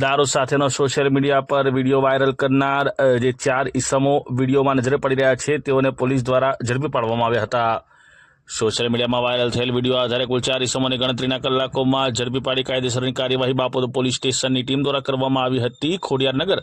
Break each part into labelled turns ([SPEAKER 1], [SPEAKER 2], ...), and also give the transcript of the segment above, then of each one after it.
[SPEAKER 1] દારૂ સાથેનો social media પર વીડિયો વાયરલ કરનાર જે ચાર ઈસમો વિડીયોમાં નજરે પડી રહ્યા છે, તેઓને પોલીસ દ્વારા ઝડપી પાડવામાં આવ્યા હતા. સોશિયલ મીડિયામાં વાયરલ થયેલ વીડિયો આધારે કુલ ચાર ઇસમોની ગણતરીના કલાકોમાં ઝડપી પાડી કાયદેસરની કાર્યવાહી બાપોદ પોલીસ સ્ટેશનની ટીમ દ્વારા કરવામાં આવી હતી. ખોડિયારનગર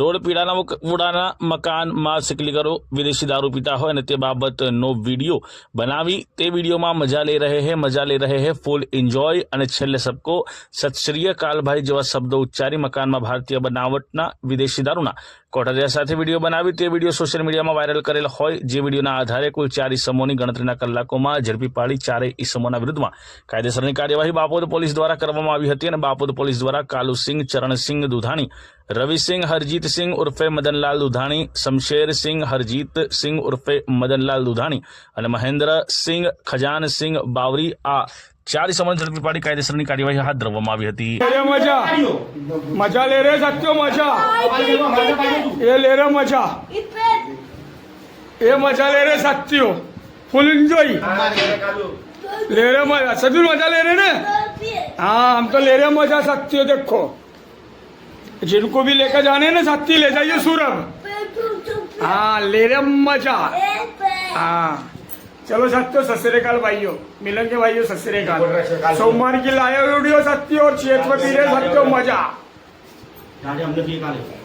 [SPEAKER 1] રોડ પીડાના ઉડાના મકાનમાં સિકલીગરો વિદેશી દારૂ પીતા હોય અને તે બાબતનો વીડિયો બનાવી તે વિડીયોમાં મજા લઈ રહે હે, મજા લઈ રહે હે, ફૂલ એન્જોય અને છેલ્લે સબકો, સત કાલભાઈ જેવા શબ્દો ઉચ્ચારી મકાનમાં ભારતીય બનાવટના વિદેશી દારૂના કોઠારિયા સાથે વીડિયો બનાવી તે વીડિયો સોશિયલ મીડિયામાં વાયરલ કરેલ હોય જે વિડીયોના આધારે કુલ ચાર ઇસમોની ગણતરીના કલાકોમાં ઝડપી પાડી ચારેય ઇસમોના વિરુદ્ધમાં કાયદેસરની કાર્યવાહી બાપોદ પોલીસ દ્વારા કરવામાં આવી હતી અને બાપોદ પોલીસ દ્વારા કાલુસિંહ, ચરણસિંહ દુધાણી રવિસિંહ હરજીતસિંહ ઉર્ફે મદનલાલ દુધાણી શમશેરસિંહ હરજીતસિંહ ઉર્ફે મદનલાલ દુધાણી અને મહેન્દ્રસિંહ ખજાનસિંહ બાવરી આ ચાર સમાન ઝડપી પાડી કાયદેસરની કાર્યવાહી હાથ ધરવામાં આવી હતી.
[SPEAKER 2] મજા. મજા લે રે સત્યો મજા. એ લે રે મજા. એ મજા લે રે સત્યો ફૂલ એન્જોય લે રે મજા સજુ મજા લે રે ને? હા, આમ તો લે રે મજા સત્યો દેખો. जिनको भी लेकर जाने ना साथी ले जाइए सूरभ हाँ ले रहे मजा हाँ चलो साथियों सत भाइयों मिलन के भाइयों सत सोमवार की लाया वीडियो साथियों और क्षेत्र पी रहे साथियों मजा
[SPEAKER 3] हमने